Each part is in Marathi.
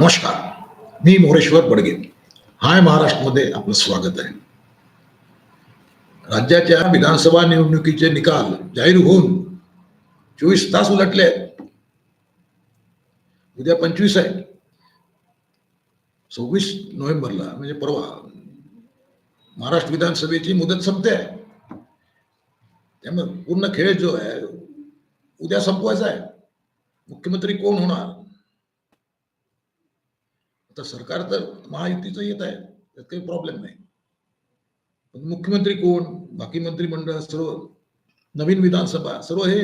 नमस्कार मी मोरेश्वर बडगे. हाय महाराष्ट्रमध्ये आपलं स्वागत आहे. राज्याच्या विधानसभा निवडणुकीचे निकाल जाहीर होऊन चोवीस तास उलटले आहेत. उद्या पंचवीस आहे. सव्वीस नोव्हेंबरला म्हणजे परवा महाराष्ट्र विधानसभेची मुदत संपते आहे. त्यामुळे पूर्ण खेळ जो आहे उद्या संपवायचा आहे. मुख्यमंत्री कोण होणार? तर सरकार तर महायुतीचं येत आहे त्यात काही प्रॉब्लेम नाही. पण मुख्यमंत्री कोण बाकी मंत्रिमंडळ सर्व नवीन विधानसभा सर्व हे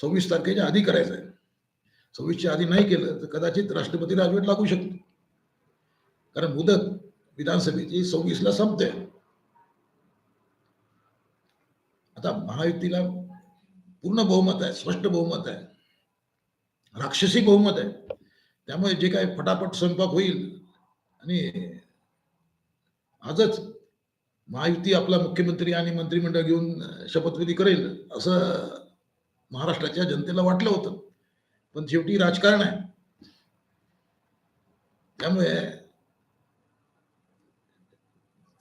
सव्वीस तारखेच्या आधी करायचं आहे. सव्वीसच्या आधी नाही केलं तर कदाचित राष्ट्रपती राजवट लागू शकतो. कारण मुदत विधानसभेची सव्वीसला संपते. आता महायुतीला पूर्ण बहुमत आहे स्पष्ट बहुमत आहे. राक्षसी बहुमत आहे. त्यामुळे जे काय फटाफट स्वयंपाक होईल आणि आजच महायुती आपला मुख्यमंत्री आणि मंत्रिमंडळ घेऊन शपथविधी करेल असं महाराष्ट्राच्या जनतेला वाटलं होतं. पण शेवटी राजकारण आहे. त्यामुळे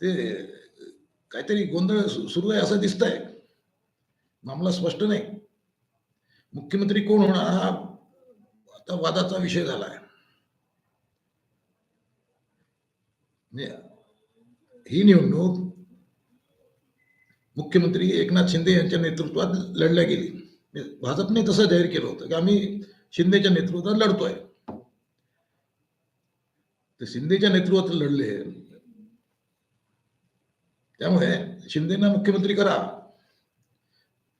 ते काहीतरी गोंधळ सुरू आहे असं दिसतंय. मामला स्पष्ट नाही. मुख्यमंत्री कोण होणार हा वादाचा विषय झाला आहे म्हणजे ही निवडणूक मुख्यमंत्री एकनाथ शिंदे यांच्या नेतृत्वात लढल्या गेली. म्हणजे भाजपने तसं जाहीर केलं होतं की आम्ही शिंदेच्या नेतृत्वात लढतोय. ते शिंदेच्या नेतृत्वात लढले त्यामुळे शिंदेना मुख्यमंत्री करा.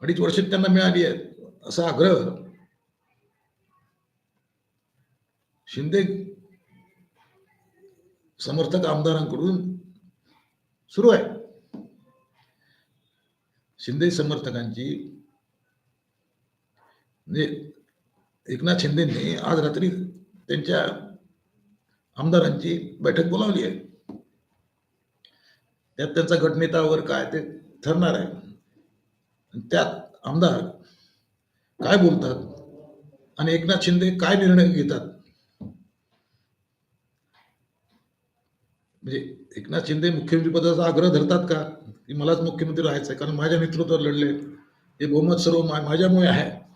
अडीच वर्ष त्यांना मिळाली आहेत असा आग्रह शिंदे समर्थक आमदारांकडून सुरू आहे. शिंदे समर्थकांची म्हणजे एकनाथ शिंदेनी आज रात्री त्यांच्या आमदारांची बैठक बोलावली आहे. त्यात त्यांचा गटनेता वगैरे काय ते ठरणार आहे. त्यात आमदार काय बोलतात आणि एकनाथ शिंदे काय निर्णय घेतात म्हणजे एकनाथ शिंदे मुख्यमंत्री पदाचा आग्रह धरतात का? की मलाच मुख्यमंत्री राहायचं आहे कारण माझ्या नेतृत्वावर लढले. हे बहुमत सर्व मा- माझ्यामुळे आहे.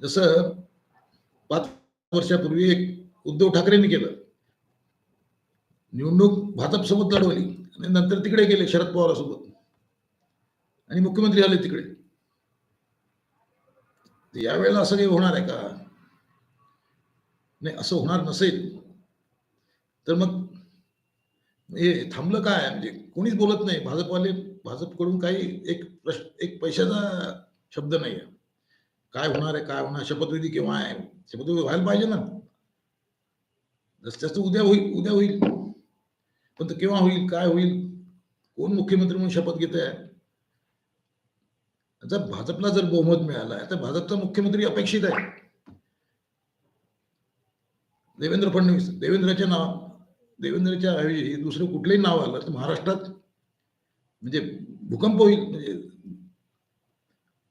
जसं पाच वर्षापूर्वी एक उद्धव ठाकरेंनी केलं. निवडणूक भाजपसोबत लढवली आणि नंतर तिकडे गेले शरद पवारासोबत. आणि मुख्यमंत्री आले तिकडे. यावेळेला असं काही होणार आहे का? नाही असं होणार नसेल. तर मग हे थांबलं काय? म्हणजे कोणीच बोलत नाही. भाजपवाले भाजपकडून काही एक प्रश्न एक पैशाचा शब्द नाही आहे काय होणार आहे? काय होणार? शपथविधी केव्हा आहे? शपथविधी व्हायला पाहिजे ना. जस त्याचं उद्या होईल उद्या होईल. पण तो केव्हा होईल? काय होईल? कोण मुख्यमंत्री म्हणून शपथ घेत आहे जर भाजपला जर बहुमत मिळाला तर भाजपचा मुख्यमंत्री अपेक्षित आहे. देवेंद्र फडणवीस देवेंद्रच्या नाव देवेंद्रच्या ऐवजी दुसरं कुठलंही नाव आलं तर महाराष्ट्रात म्हणजे भूकंप होईल म्हणजे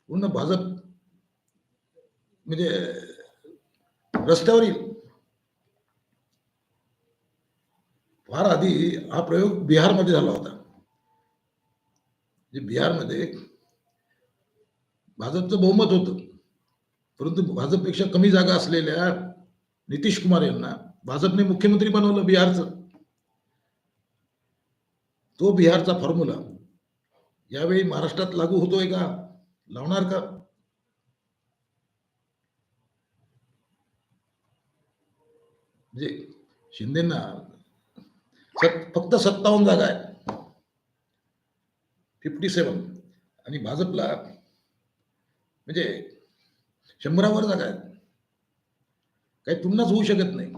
पूर्ण भाजप म्हणजे रस्त्यावर येईल. फार आधी हा प्रयोग बिहारमध्ये झाला होता. म्हणजे बिहारमध्ये भाजपचं बहुमत होतं परंतु भाजपपेक्षा कमी जागा असलेल्या नितीश कुमार यांना भाजपने मुख्यमंत्री बनवलं बिहारचं. तो बिहारचा फॉर्म्युला यावेळी महाराष्ट्रात लागू होतोय का? लावणार का? म्हणजे शिंदेना सत फक्त सत्तावन्न जागा आहे फिफ्टी सेवन आणि भाजपला म्हणजे शंभरावर जागा आहेत. काही तुलनाच होऊ शकत नाही.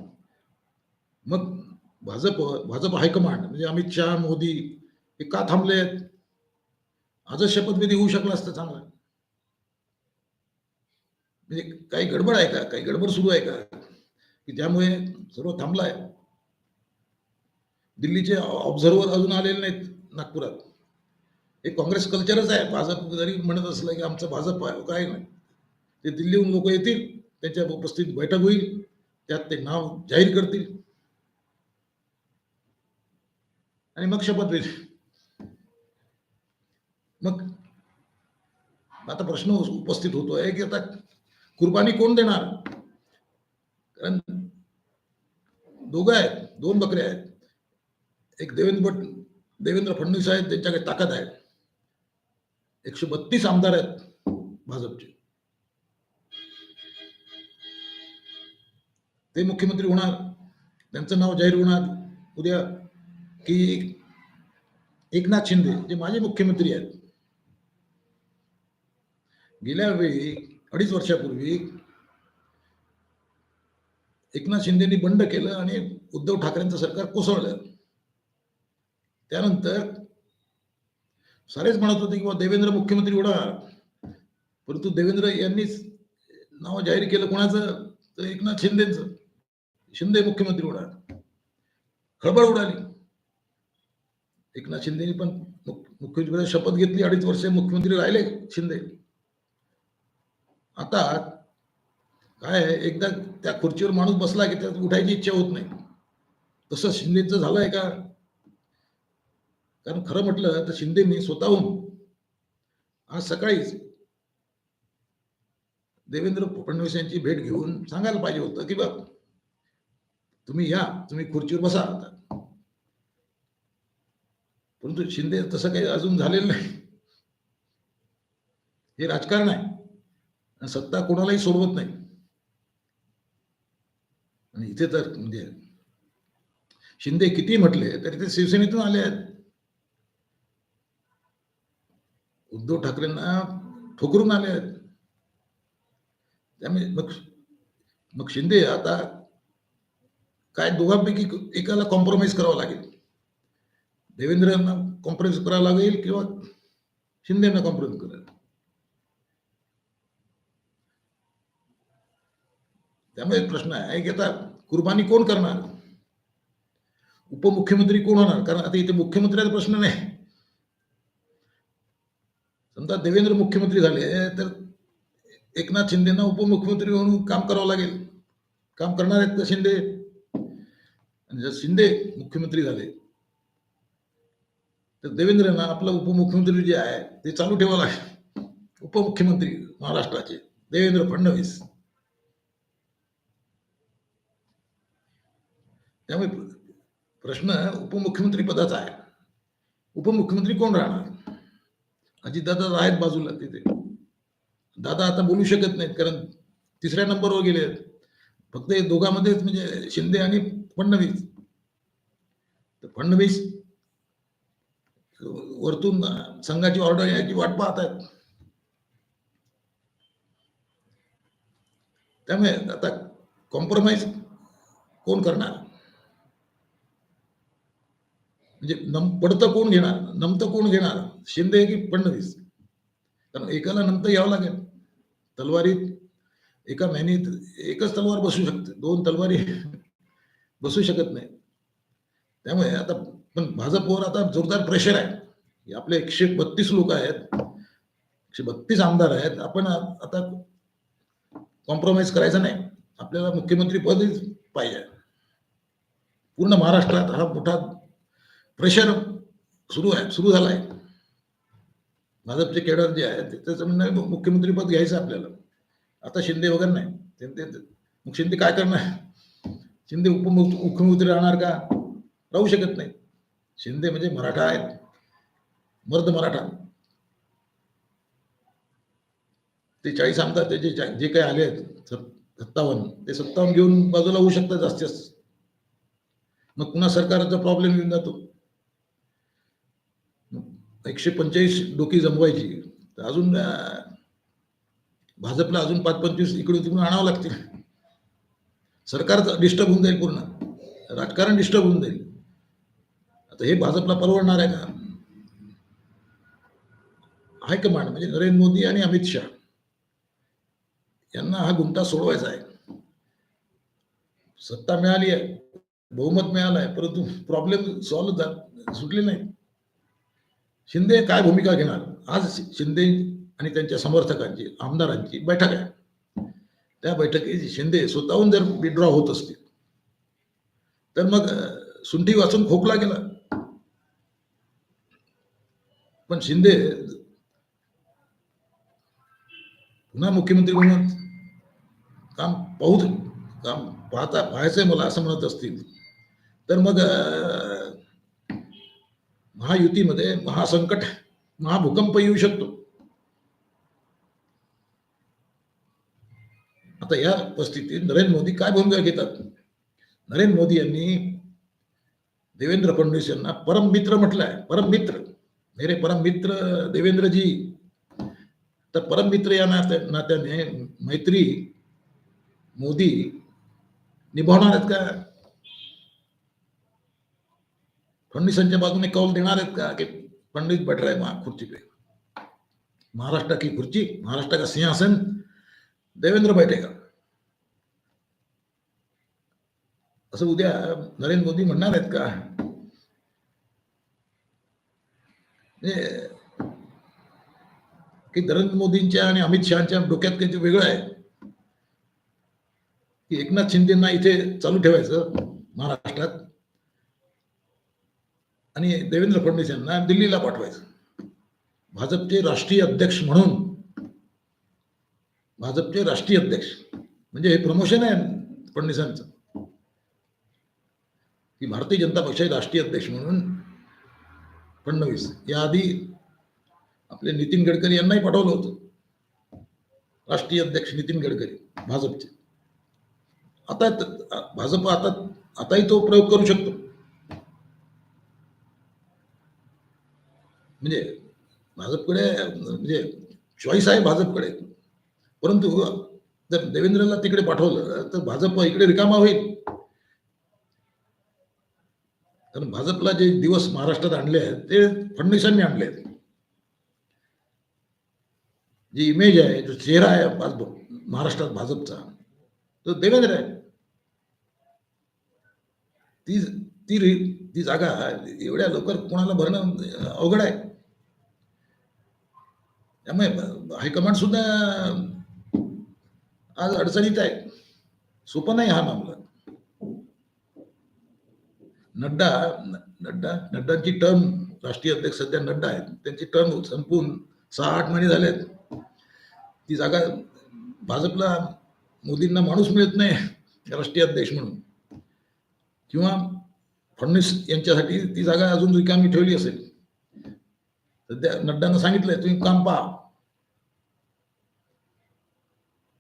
मग भाजप भाजप हायकमांड म्हणजे अमित शहा मोदी हे का थांबले आहेत? आजच शपथविधी होऊ शकला असतं चांगला. म्हणजे काही गडबड आहे का? काही गडबड सुरू आहे का? की त्यामुळे सर्व थांबलाय. दिल्लीचे ऑब्झर्वर अजून आलेले नाहीत नागपुरात. हे काँग्रेस कल्चरच आहे. भाजप जरी म्हणत असलं की आमचं भाजप काय नाही. ते दिल्लीहून लोक येतील त्यांच्या उपस्थित बैठक होईल त्यात ते नाव जाहीर करतील. आणि मग शपथ मग आता प्रश्न उपस्थित होतोय की आता कुर्बानी कोण देणार? कारण दोघं आहेत दोन बकरे आहेत. एक देवेंद्र भट देवेंद्र फडणवीस आहेत त्यांच्याकडे ताकद आहे एकशे बत्तीस आमदार आहेत भाजपचे. ते मुख्यमंत्री होणार त्यांचं नाव जाहीर होणार. उद्या की एकनाथ शिंदे जे माझे मुख्यमंत्री आहेत. गेल्या वेळी अडीच वर्षापूर्वी एकनाथ शिंदेनी बंड केलं आणि उद्धव ठाकरेंचं सरकार कोसळलं. त्यानंतर सारेच म्हणत होते की देवेंद्र मुख्यमंत्री होणार. परंतु देवेंद्र यांनीच नाव जाहीर केलं कोणाचं? तर एकनाथ शिंदेचं. शिंदे मुख्यमंत्री होणार. खळबळ उडाली. एकनाथ शिंदेनी पण मुख- शपथ घेतली अडीच वर्ष मुख्यमंत्री राहिले शिंदे. आता काय आहे, एकदा त्या खुर्चीवर माणूस बसला की त्यात उठायची इच्छा होत नाही. तसं शिंदेचं झालंय का? कारण खरं म्हटलं तर शिंदेनी स्वतःहून आज सकाळीच देवेंद्र फडणवीस यांची भेट घेऊन सांगायला पाहिजे होतं की बाबा तुम्ही या तुम्ही खुर्चीवर बसा आता. परंतु शिंदे तसं काही अजून झालेलं नाही. हे राजकारण आहे. सत्ता कोणालाही सोडवत नाही. आणि इथे तर म्हणजे शिंदे किती म्हटले तरी ते शिवसेनेतून आले आहेत. उद्धव ठाकरेंना ठोकरून आले आहेत. त्यामुळे मग मग शिंदे आता काय दोघांपैकी एकाला कॉम्प्रोमाइज करावं लागेल? देवेंद्रांना कॉम्प्रोमाइज करावं लागेल किंवा शिंदेना कॉम्प्रोमाइज करायला त्यामुळे प्रश्न आहे. की आता कुर्बानी कोण करणार? उपमुख्यमंत्री कोण होणार? कारण आता इथे मुख्यमंत्र्याचा प्रश्न नाही. समजा देवेंद्र मुख्यमंत्री झाले तर एकनाथ शिंदेना उपमुख्यमंत्री म्हणून काम करावं लागेल. काम करणार आहेत का शिंदे? आणि जर शिंदे मुख्यमंत्री झाले तर देवेंद्रना आपलं उपमुख्यमंत्री जे आहे ते चालू ठेवावं लागेल. उपमुख्यमंत्री महाराष्ट्राचे. देवेंद्र फडणवीस. त्यामुळे प्रश्न उपमुख्यमंत्री पदाचा आहे. उपमुख्यमंत्री कोण राहणार? अजितदादा आहेत बाजूला तिथे. दादा आता बोलू शकत नाहीत कारण तिसऱ्या नंबरवर गेले आहेत. फक्त हे दोघांमध्येच म्हणजे शिंदे आणि फडणवीस. तर फडणवीस वरतून संघाची ऑर्डर यायची वाट पाहत आहेत? त्यामुळे आता कॉम्प्रोमाइज कोण करणार? म्हणजे नम पडतं कोण घेणार? नमतं कोण घेणार? शिंदे की फडणवीस? कारण एकाला नमतं यावं लागेल. तलवारीत एका महिन्यात एकच तलवार बसू शकते. दोन तलवारी बसू शकत नाही. त्यामुळे आता पण भाजपवर आता जोरदार प्रेशर आहे. हे आपले एकशे बत्तीस लोक आहेत. एकशे बत्तीस आमदार आहेत. आपण आता कॉम्प्रोमाइज करायचं नाही. आपल्याला मुख्यमंत्री पदच पाहिजे. पूर्ण महाराष्ट्रात हा मोठा प्रेशर सुरू आहे सुरू झाला आहे भाजपचे केडर जे आहेत ते- त्याचं म्हणणं मुख्यमंत्री पद घ्यायचं आपल्याला. आता शिंदे वगैरे नाही. शिंदे मग शिंदे काय करणार? शिंदे उपमुख्यमंत्री राहणार का? राहू शकत नाही. शिंदे म्हणजे मराठा आहेत. मर्द मराठा. ते चाळीस आमदार त्याचे जे जे काही आले आहेत सत्तावन्न ते सत्तावन्न घेऊन बाजूला होऊ शकतात जास्तीत जास्त. मग पुन्हा सरकारचा प्रॉब्लेम येऊन जातो. एकशे पंचेचाळीस डोकी जमवायची. तर अजून भाजपला अजून पाच पंचवीस इकडून तिकडून आणावं लागतील. सरकार डिस्टर्ब होऊन जाईल पूर्ण. राजकारण डिस्टर्ब होऊन जाईल. आता हे भाजपला परवडणार आहे का? हायकमांड म्हणजे नरेंद्र मोदी आणि अमित शहा. यांना हा गुंता सोडवायचा आहे. सत्ता मिळाली आहे बहुमत मिळालं आहे परंतु प्रॉब्लेम सॉल्व्ह जात सुटले नाही. शिंदे काय भूमिका घेणार? आज शिंदे आणि त्यांच्या समर्थकांची आमदारांची बैठक आहे. त्या बैठकीत शिंदे स्वतःहून जर विड्रॉ होत असतील तर मग सुंठी वाचून खोकला गेला. पण शिंदे पुन्हा मुख्यमंत्री म्हणून काम पाहू काम पाहता पाहायचंय मला असं म्हणत असतील. तर मग महायुतीमध्ये महासंकट महाभूकंप येऊ शकतो. आता या परिस्थितीत नरेंद्र मोदी काय भूमिका घेतात? नरेंद्र मोदी यांनी देवेंद्र फडणवीस यांना परम मित्र म्हटलंय. परममित्र. मेरे परम मित्र देवेंद्रजी तर परम मित्र या नात्या नात्याने मैत्री, मोदी निभावणार आहेत का फडणवीसांच्या बाजूने कौल देणार आहेत का? की फडणवीस बैठ रहे वहाँ खुर्ची पे. महाराष्ट्र की खुर्ची, महाराष्ट्र का सिंहासन देवेंद्र बैठेगा. असं उद्या नरेंद्र मोदी म्हणणार आहेत का? की नरेंद्र मोदींच्या आणि अमित शहाच्या डोक्यात काहीतरी वेगळं आहे की एकनाथ शिंदेना इथे चालू ठेवायचं महाराष्ट्रात आणि देवेंद्र फडणवीस यांना दिल्लीला पाठवायचं. भाजपचे राष्ट्रीय अध्यक्ष म्हणून भाजपचे राष्ट्रीय अध्यक्ष म्हणजे हे प्रमोशन आहे फडणवीसांचं. की भारतीय जनता पक्षाचे राष्ट्रीय अध्यक्ष म्हणून फडणवीस याआधी आपले नितीन गडकरी यांनाही पाठवलं होतं. राष्ट्रीय अध्यक्ष नितीन गडकरी भाजपचे. आता भाजप आता आताही तो प्रयोग करू शकतो. म्हणजे भाजपकडे म्हणजे चॉईस आहे भाजपकडे. परंतु जर देवेंद्रला तिकडे पाठवलं तर भाजप इकडे रिकामा होईल. कारण भाजपला जे दिवस महाराष्ट्रात आणले आहेत ते फडणवीसांनी आणले आहेत. जी इमेज आहे जो चेहरा आहे भाजप महाराष्ट्रात भाजपचा तो देवेंद्र आहे. ती ती री- ती जागा एवढ्या लवकर कोणाला भरणं अवघड आहे. त्यामुळे हायकमांड सुद्धा आज अडचणीत आहे. सोपं नाही हा मामला. नड्डा नड्डा नड्डांची टर्म राष्ट्रीय अध्यक्ष सध्या नड्डा आहेत. त्यांची टर्म संपून सहा आठ महिने झालेत. ती जागा भाजपला मोदींना माणूस मिळत नाही राष्ट्रीय अध्यक्ष म्हणून. किंवा फडणवीस यांच्यासाठी ती जागा अजून रिकामी ठेवली असेल. सध्या नड्डानं सांगितलंय तुम्ही काम पहा.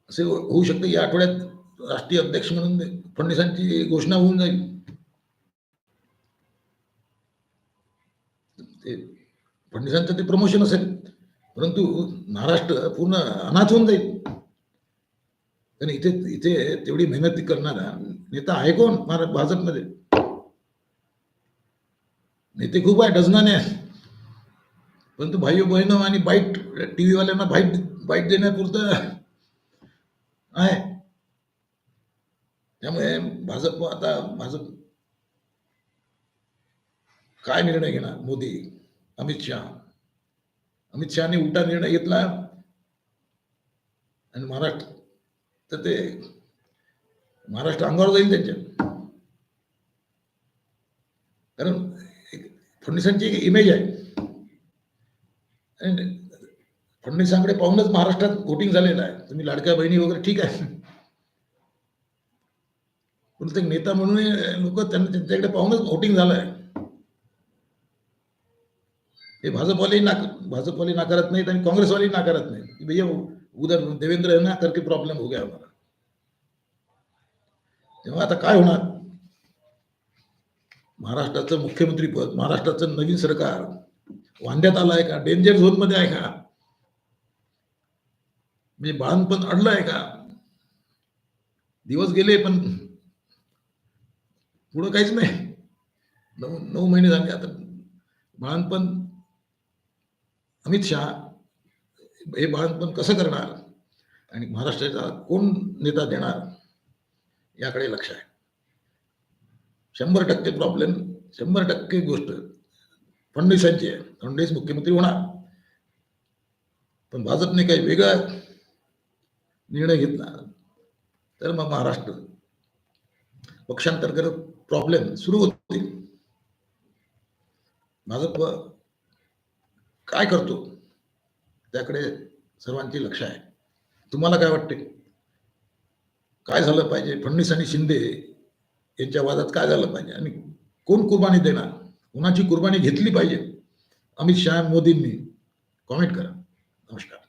असे होऊ शकते या आठवड्यात राष्ट्रीय अध्यक्ष म्हणून फडणवीसांची घोषणा होऊन जाईल. ते फडणवीसांचं ते प्रमोशन असेल. परंतु महाराष्ट्र पूर्ण अनाथ होऊन जाईल. कारण इथे इथे तेवढी मेहनत करणारा नेता आहे कोण? महारा भाजपमध्ये. नेते खूप आहे डझनाने आहे. परंतु भाई बहिण आणि बाईट टीव्ही वाल्यांना बाईट बाईट देण्यापुरतं आहे. त्यामुळे भाजप आता भाजप काय निर्णय घेणार? मोदी अमित शहा. अमित शहाने उलटा निर्णय घेतला. आणि महाराष्ट्र तर ते महाराष्ट्र अंगावर जाईल त्यांच्या. कारण एक फडणवीसांची एक इमेज आहे. आणि फडणवीसांकडे पाहूनच महाराष्ट्रात वोटिंग झालेलं आहे. तुम्ही लाडक्या बहिणी वगैरे ठीक आहे. पण ते नेता म्हणून लोक त्यांना त्यांच्याकडे पाहूनच वोटिंग झालं आहे हे भाजपवालेही नाक भाजपवाले नाकारत नाहीत आणि काँग्रेसवालेही नाकारत नाहीत. की भैया उधर देवेंद्र है ना करके प्रॉब्लेम हो गया हमारा तेव्हा आता काय होणार? महाराष्ट्राचं मुख्यमंत्री पद महाराष्ट्राचं नवीन सरकार वांद्यात आलं आहे का? डेंजर झोनमध्ये आहे का? म्हणजे बाळणपण अडलं आहे का? दिवस गेले पण पुढं काहीच नाही. नऊ नऊ महिने झाले आता. बाळणपण अमित शहा हे बाळंतपण कसं करणार? आणि महाराष्ट्राचा कोण नेता देणार? याकडे लक्ष आहे. शंभर टक्के प्रॉब्लेम शंभर टक्के गोष्ट फडणवीसांची आहे. फडणवीस मुख्यमंत्री होणार. पण भाजपने काही वेगळा निर्णय घेतला. तर मग महाराष्ट्र पक्षांतर्गत प्रॉब्लेम सुरू होतील. भाजप काय करतो? त्याकडे सर्वांचे लक्ष आहे. तुम्हाला काय वाटते? काय झालं पाहिजे? फडणवीस आणि शिंदे यांच्या वादात काय झालं पाहिजे? आणि कोण कुर्बानी देणार? कुणाची कुर्बानी घेतली पाहिजे? अमित शहा मोदींनी कॉमेंट करा. नमस्कार.